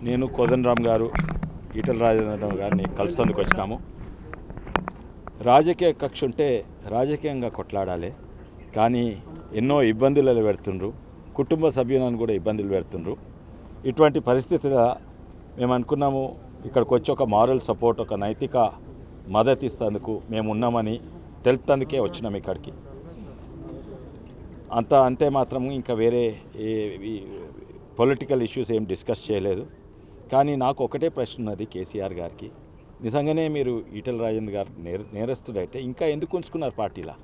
నేను కోదండరామ్ గారు ఈటల రాజేంద్రరావు గారిని కలుసేందుకు వచ్చినాము రాజకీయ కక్ష ఉంటే రాజకీయంగా కొట్లాడాలి కానీ ఎన్నో ఇబ్బందులలో పెడుతుండ్రు కుటుంబ సభ్యులను కూడా ఇబ్బందులు పెడుతుండ్రు ఇటువంటి పరిస్థితిలో మేము అనుకున్నాము ఇక్కడికి వచ్చి ఒక మారల్ సపోర్ట్ ఒక నైతిక మద్దతు ఇస్తేందుకు మేము ఉన్నామని తెలుపుతందుకే వచ్చినాం ఇక్కడికి అంత అంతే మాత్రం ఇంకా వేరే పొలిటికల్ ఇష్యూస్ ఏం డిస్కస్ చేయలేదు కానీ నాకు ఒకటే ప్రశ్న ఉన్నది కేసీఆర్ గారికి. నిజంగానే మీరు ఈటల రాజేంద్ర గారు నేర నేరస్తుడైతే ఇంకా ఎందుకు ఉంచుకున్నారు పార్టీలా?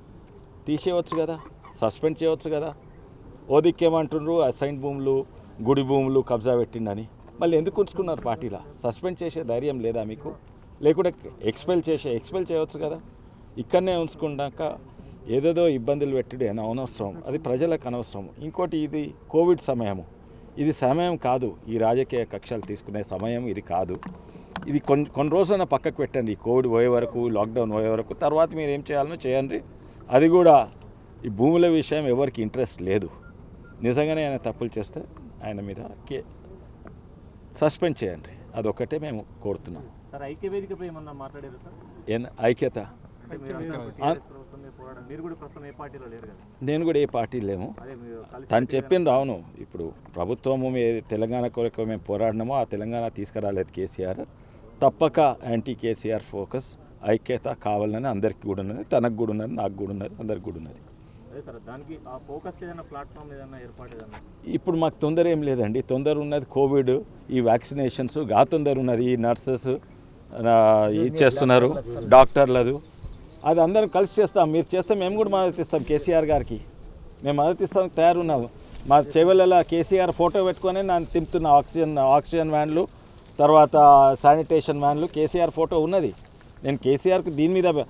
తీసేయవచ్చు కదా సస్పెండ్ చేయవచ్చు కదా. ఓ దిక్కేమంటుండ్రు అసైన్ భూములు గుడి భూములు కబ్జా పెట్టిండని. మళ్ళీ ఎందుకు ఉంచుకున్నారు పార్టీలా? సస్పెండ్ చేసే ధైర్యం లేదా మీకు? లేకుంటే ఎక్స్పెల్ చేసే ఎక్స్పెల్ చేయవచ్చు కదా. ఇక్కడనే ఉంచుకున్నాక ఏదేదో ఇబ్బందులు పెట్టడం అని అనవసరం. అది ప్రజలకు అనవసరం. ఇంకోటి ఇది కోవిడ్ సమయము. ఇది సమయం కాదు. ఈ రాజకీయ కక్షలు తీసుకునే సమయం ఇది కాదు. ఇది కొన్ని కొన్ని రోజులైనా పక్కకు పెట్టండి. కోవిడ్ పోయే వరకు లాక్డౌన్ పోయే వరకు. తర్వాత మీరు ఏం చేయాలనో చేయండి. అది కూడా ఈ భూముల విషయం ఎవరికి ఇంట్రెస్ట్ లేదు. నిజంగానే ఆయన తప్పులు చేస్తే ఆయన మీద కే సస్పెండ్ చేయండి. అదొక్కటే మేము కోరుతున్నాం. సార్ ఐక్య వేదికపై ఏమన్నా మాట్లాడారు సార్? ఐక్యత? నేను కూడా ఏ పార్టీ లేము. తను చెప్పింది అవును ఇప్పుడు ప్రభుత్వము తెలంగాణ కొరకు మేము పోరాడినామో ఆ తెలంగాణ తీసుకురాలేదు కేసీఆర్. తప్పక యాంటీ కేసీఆర్ ఫోకస్ ఐక్యత కావాలని అందరికి కూడా ఉన్నది తనకు కూడా ఉన్నది నాకు కూడా ఉన్నది అందరికి కూడా ఉన్నది. అదే సార్ దానికి ఆ ఫోకస్ ఏదైనా ప్లాట్ఫామ్ ఏదైనా ఏర్పాటు ఏదన్నా ఇప్పుడు మాకు తొందర ఏం లేదండి. తొందర ఉన్నది కోవిడ్ ఈ వ్యాక్సినేషన్స్గా తొందర ఉన్నది ఈ నర్సెస్ ఇచ్చేస్తున్నారు డాక్టర్లదు. అది అందరం కలిసి చేస్తాం. మీరు చేస్తే మేము కూడా మద్దతు ఇస్తాం కేసీఆర్ గారికి. మేము మద్దతు ఇస్తాం తయారున్నాము. మా చెవులలో కేసీఆర్ ఫోటో పెట్టుకొని నన్ను తింపుతున్న ఆక్సిజన్ ఆక్సిజన్ వ్యాన్లు తర్వాత శానిటేషన్ వ్యాన్లు కేసీఆర్ ఫోటో ఉన్నది. నేను కేసీఆర్కి దీని మీద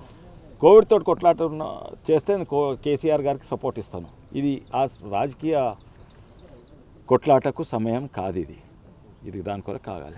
కోవిడ్ తోటి కొట్లాట ఉన్న- చేస్తే నేను కో కేసీఆర్ గారికి సపోర్ట్ ఇస్తాను. ఇది ఆ రాజకీయ కొట్లాటకు సమయం కాదు ఇది. ఇది దాని కొరకు కాగాలి